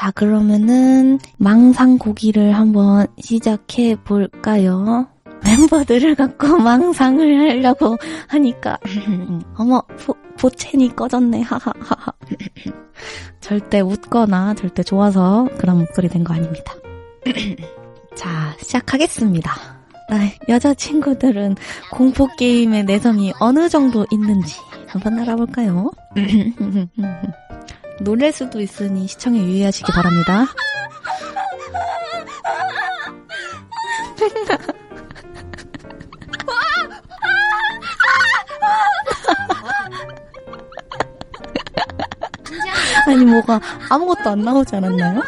자, 그러면은 망상 고기를 한번 시작해 볼까요? 멤버들을 갖고 망상을 하려고 하니까 어머 보, 보채니 꺼졌네 하하하하 절대 웃거나 절대 좋아서 그런 목소리 된 거 아닙니다. 자 시작하겠습니다. 네, 여자친구들은 공포게임의 내성이 어느 정도 있는지 한번 알아볼까요? 놀랄 수도 있으니 시청에 유의하시기 바랍니다. 아니 뭐가 아무것도 안 나오지 않았나요?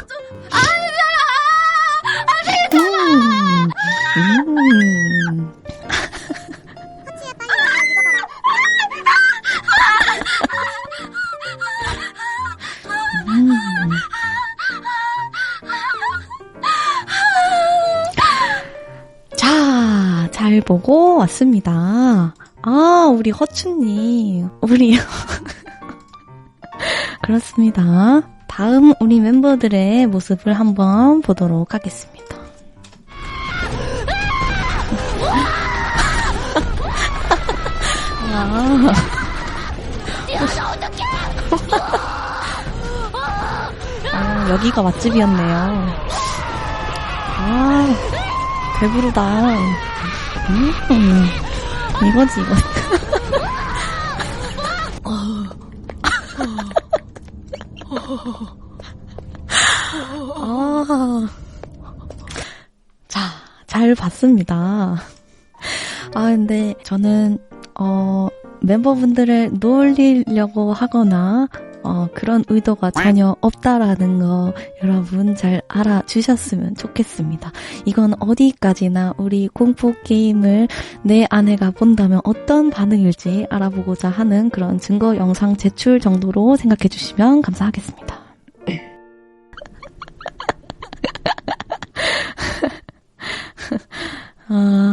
잘 보고 왔습니다. 아, 우리 허춘님. 우리. 그렇습니다. 다음 우리 멤버들의 모습을 한번 보도록 하겠습니다. 아. 아, 여기가 맛집이었네요. 아, 배부르다. 음, 이거지, 이거. 아, 자, 잘 봤습니다. 아, 근데 저는, 어, 멤버분들을 놀리려고 하거나, 어, 그런 의도가 전혀 없다라는 거 여러분 잘 알아주셨으면 좋겠습니다. 이건 어디까지나 우리 공포 게임을 내 아내가 본다면 어떤 반응일지 알아보고자 하는 그런 증거 영상 제출 정도로 생각해 주시면 감사하겠습니다. 아,